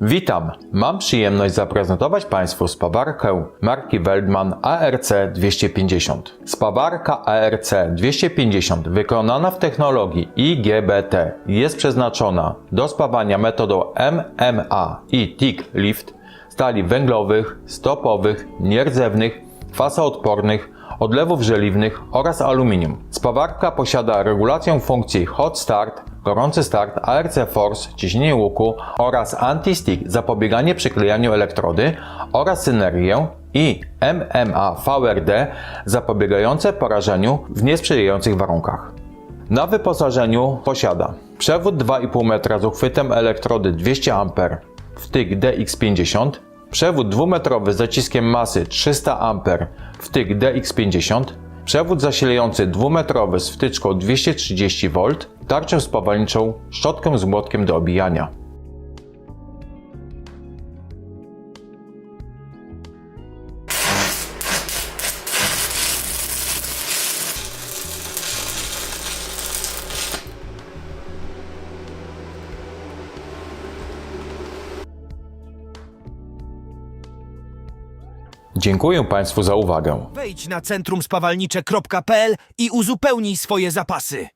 Witam! Mam przyjemność zaprezentować Państwu spawarkę marki Weltman ARC 250. Spawarka ARC 250 wykonana w technologii IGBT jest przeznaczona do spawania metodą MMA i TIG lift stali węglowych, stopowych, nierdzewnych, fasoodpornych, odlewów żeliwnych oraz aluminium. Spawarka posiada regulację funkcji Hot Start, gorący start, ARC Force, ciśnienie łuku oraz anti-stick, zapobieganie przyklejaniu elektrody oraz synergię i MMA VRD zapobiegające porażeniu w niesprzyjających warunkach. Na wyposażeniu posiada przewód 2,5 metra z uchwytem elektrody 200 A, wtyk DX50, przewód 2-metrowy z zaciskiem masy 300 A, wtyk DX50, przewód zasilający 2-metrowy z wtyczką 230 V, tarczę spawalniczą, szczotkę z młotkiem do obijania. Dziękuję Państwu za uwagę. Wejdź na centrumspawalnicze.pl i uzupełnij swoje zapasy.